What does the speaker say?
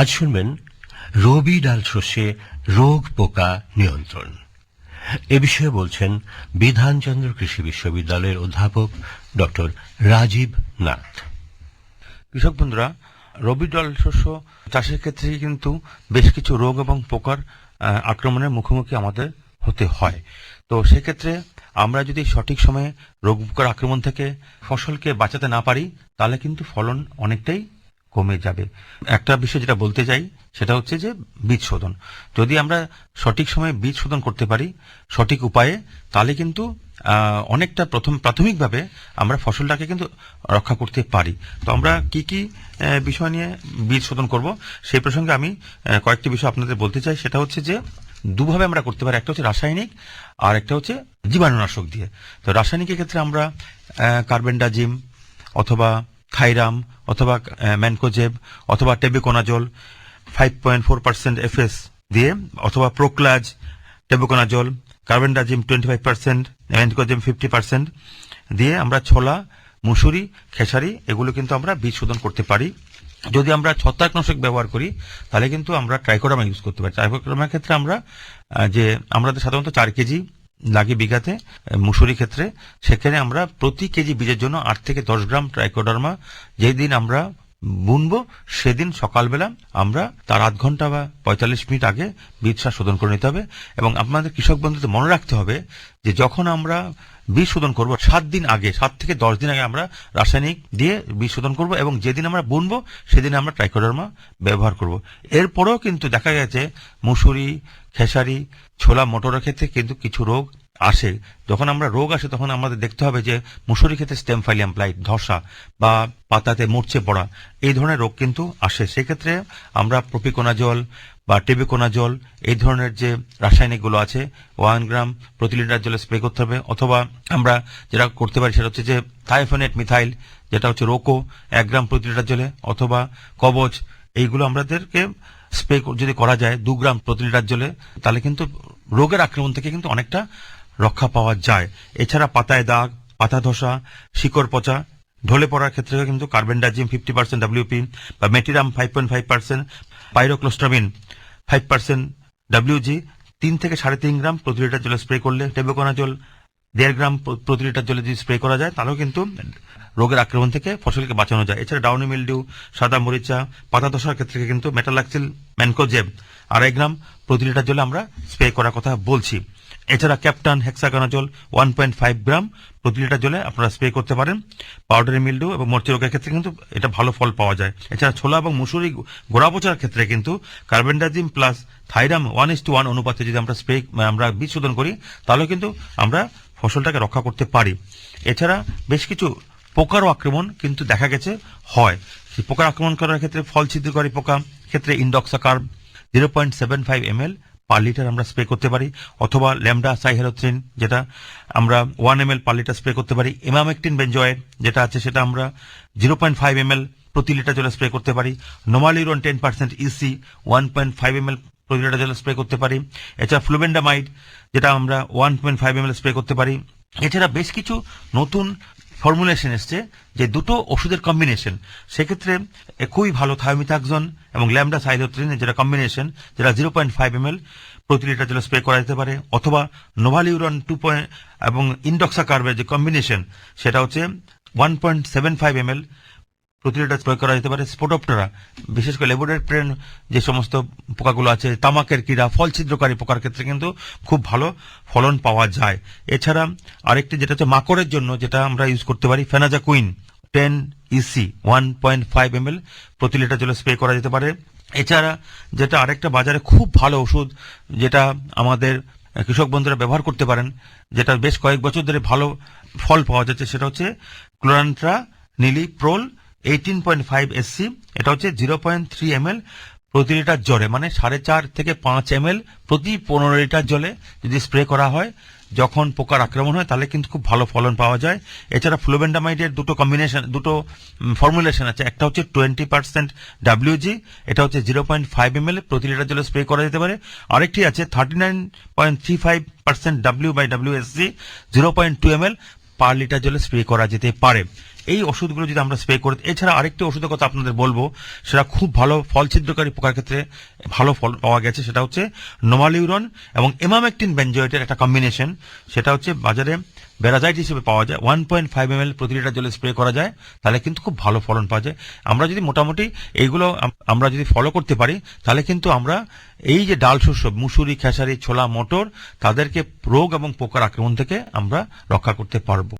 আজ শুনবেন রবি ডাল শস্যে রোগ পোকা নিয়ন্ত্রণ। এ বিষয়ে বলছেন বিধানচন্দ্র কৃষি বিশ্ববিদ্যালয়ের অধ্যাপক ডক্টর রাজীব নাথ। কৃষক বন্ধুরা, রবি ডাল শস্য চাষের ক্ষেত্রে কিন্তু বেশ কিছু রোগ এবং পোকার আক্রমণের মুখোমুখি আমাদের হতে হয়। তো সেক্ষেত্রে আমরা যদি সঠিক সময়ে রোগ পোকার আক্রমণ থেকে ফসলকে বাঁচাতে না পারি, তাহলে কিন্তু ফলন অনেকটাই কমে যাবে। একটা বিষয় যেটা বলতে চাই, সেটা হচ্ছে যে বীজ শোধন। যদি আমরা সঠিক সময়ে বীজ শোধন করতে পারি, সঠিক উপায়ে, তাহলে কিন্তু অনেকটা প্রথম প্রাথমিকভাবে আমরা ফসলটাকে কিন্তু রক্ষা করতে পারি। তো আমরা কি কি বিষয় নিয়ে বীজ শোধন করব, সেই প্রসঙ্গে আমি কয়েকটি বিষয় আপনাদের বলতে চাই। সেটা হচ্ছে যে, দুভাবে আমরা করতে পারি। একটা হচ্ছে রাসায়নিক, আর একটা হচ্ছে জীবাণুনাশক দিয়ে। তো রাসায়নিকের ক্ষেত্রে আমরা কার্বেন্ডাজিম অথবা থাইরাম অথবা ম্যানকোজেব অথবা tebuconazole five point four percent FS দিয়ে, অথবা prochloraz tebuconazole, carbendazim twenty five percent mancozeb fifty percent দিয়ে আমরা ছোলা, মুসুরি, খেসারি এগুলো কিন্তু আমরা বীজ শোধন করতে পারি। যদি আমরা ছত্রাকনাশক ব্যবহার করি, তাহলে কিন্তু আমরা ট্রাইকোডামা ইউজ করতে পারি। ট্রাইকোডামার ক্ষেত্রে আমরা যে, আমাদের সাধারণত চার কেজি লাগে বিঘাতে মুসুরি ক্ষেত্রে, সেখানে আমরা প্রতি কেজি বীজের জন্য আট থেকে দশ গ্রাম ট্রাইকোডার্মা যেদিন আমরা বুনবো, সেদিন সকালবেলা আমরা তার আধ ঘণ্টা বা পঁয়তাল্লিশ মিনিট আগে বীজ সার শোধন করে নিতে হবে এবং আপনাদের কৃষক বন্ধুদের মনে রাখতে হবে যে যখন আমরা বীজ শোধন করব, সাত দিন আগে, সাত থেকে দশ দিন আগে আমরা রাসায়নিক দিয়ে বীজ শোধন করব এবং যেদিন আমরা বুনবো, সেদিন আমরা ট্রাইকোডার্মা ব্যবহার করব। এরপরেও কিন্তু দেখা গেছে মুসুরি, খেসারি, ছোলা, মোটরের ক্ষেত্রে কিন্তু কিছু রোগ আসে, যখন আমরা রোগ আসে, তখন আমাদের দেখতে হবে যে মুসুরি ক্ষেত্রে স্টেম ফাইলিয়াম প্লাইট ধসা বা পাতাতে মরচে পড়া, এই ধরনের রোগ কিন্তু আসে। সেক্ষেত্রে আমরা প্রপিকোনা জল বা টেবিকোনা জল এই ধরনের যে রাসায়নিকগুলো আছে ওয়ান গ্রাম প্রতি লিটার জলে স্প্রে করতে হবে, অথবা আমরা যেটা করতে পারি সেটা হচ্ছে যে থাইফোনেট মিথাইল যেটা হচ্ছে রোকো, এক গ্রাম প্রতি লিটার জলে, অথবা কবচ, এইগুলো আমাদেরকে স্প্রে যদি করা যায়, দু গ্রাম প্রতি লিটার জলে, তাহলে কিন্তু রোগের আক্রমণ থেকে কিন্তু অনেকটা রক্ষা পাওয়া যায়। এছাড়া পাতায় দাগ, পাতা ধসা, শিকড় পচা, ঢলে পড়ার ক্ষেত্রে কিন্তু কার্বেন্ডাজিম ফিফটি পার্সেন্ট ডাব্লিউপি বা metiram five point five percent pyraclostrobin five percent WG তিন থেকে সাড়ে তিন গ্রাম প্রতি লিটার জলে স্প্রে করলে টেবোকোনাজল দেড় গ্রাম প্রতি লিটার জলে যদি স্প্রে করা যায়, তাহলেও কিন্তু রোগের আক্রমণ থেকে ফসলকে বাঁচানো যায়। এছাড়া ডাউনি মিলডিউ সাদা মরিচা, পাতা ধসার ক্ষেত্রে কিন্তু মেটালাক্সিল ম্যানকোজেব আড়াই গ্রাম প্রতি লিটার জলে আমরা স্প্রে করার কথা বলছি। এছাড়া captan hexaconazole one point five gram প্রতি লিটার জলে আপনারা স্প্রে করতে পারেন। পাউডারি মিল্ডু এবং মরচি রোগের ক্ষেত্রে কিন্তু এটা ভালো ফল পাওয়া যায়। এছাড়া ছোলা এবং মুসুরি গোড়া পচার ক্ষেত্রে কিন্তু carbendazim plus thiram one is to one অনুপাতে যদি আমরা স্প্রে, আমরা বীজ শোধন করি, তাহলে কিন্তু আমরা ফসলটাকে রক্ষা করতে পারি। এছাড়া বেশ কিছু পোকারও আক্রমণ কিন্তু দেখা গেছে হয়। পোকার আক্রমণ করার ক্ষেত্রে ফল ছিদ্রকারী পোকা, ক্ষেত্রে indoxacarb zero point seven five M L per litre আমরা স্প্রে করতে পারি, অথবা ল্যামডা সাইহেরোথ্রিন যেটা আমরা one M L per litre spray করতে পারি এমামেকটিন বেঞ্জয়েড যেটা আছে সেটা আমরা zero point five M L প্রতি লিটার জলে স্প্রে করতে পারি novaluron ten percent EC one point five M L প্রতি লিটার জলে স্প্রে করতে পারি, এছাড়া ফ্লুবেন্ডামাইড যেটা আমরা one point five M L spray করতে পারি। এছাড়া বেশ কিছু নতুন ফর্মুলেশন এসছে যে দুটো ওষুধের কম্বিনেশন সেক্ষেত্রে খুবই ভালো থায়োমিথাকজন এবং ল্যামডা সাইলোত্রিন যেটা কম্বিনেশন যেটা zero point five M L প্রতি লিটার জন্য স্প্রে করা যেতে পারে, অথবা নোভালিউরন টু পয়েন্ট এবং ইন্ডক্সা কার্বের যে কম্বিনেশন সেটা হচ্ছে one point seven five M L প্রতি লিটার প্রয়োগ করা যেতে পারে। স্পোটোপটেরা বিশেষ করে লেবোরেট্রেন যে সমস্ত পোকাগুলো আছে, তামাকের কীড়া ফল ছিদ্রকারী পোকার ক্ষেত্রে কিন্তু খুব ভালো ফলন পাওয়া যায়। এছাড়া আরেকটি যেটা হচ্ছে মাকড়ের জন্য, যেটা আমরা ইউজ করতে পারি fenazaquin ten EC one point five M L প্রতি লিটার জলে স্প্রে করা যেতে পারে। এছাড়া যেটা আরেকটা বাজারে খুব ভালো ওষুধ, যেটা আমাদের কৃষক বন্ধুরা ব্যবহার করতে পারেন, যেটা বেশ কয়েক বছর ধরে ভালো ফল পাওয়া যাচ্ছে, সেটা হচ্ছে chlorantraniliprole eighteen point five SC এটা হচ্ছে zero point three M L প্রতি লিটার জলে মানে সাড়ে চার থেকে পাঁচ এম এল প্রতি পনেরো লিটার জলে যদি স্প্রে করা হয়, যখন পোকার আক্রমণ হয়, তাহলে কিন্তু খুব ভালো ফলন পাওয়া যায়। এছাড়া ফ্লোবেন্ডামাইডের দুটো কম্বিনেশন দুটো ফর্মুলেশন আছে। একটা হচ্ছে টোয়েন্টি পার্সেন্ট ডাব্লিউজি এটা হচ্ছে zero point five M L প্রতি লিটার জলে স্প্রে করা যেতে পারে। আরেকটি আছে thirty nine point three five percent W by W S zero point two M L per litre জলে স্প্রে করা যেতে পারে। এই ওষুধগুলো যদি আমরা স্প্রে করি এছাড়া আরেকটি ওষুধের কথা আপনাদের বলব, সেটা খুব ভালো ফল ছিদ্রকারী পোকার ক্ষেত্রে ভালো ফল পাওয়া গেছে, সেটা হচ্ছে নোমালিউরন এবং এমামেকটিন বেঞ্জয়েটের একটা কম্বিনেশন সেটা হচ্ছে বাজারে বেরাজাইট হিসেবে পাওয়া যায়। One point five M L প্রতি লিটার জলে স্প্রে করা যায়, তাহলে কিন্তু খুব ভালো ফলন পাওয়া যায়। আমরা যদি মোটামুটি এইগুলো আমরা যদি ফলো করতে পারি, তাহলে কিন্তু আমরা এই যে ডাল শস্য, মুসুরি, খেসারি, ছোলা, মটর, তাদেরকে রোগ এবং পোকার আক্রমণ থেকে আমরা রক্ষা করতে পারব।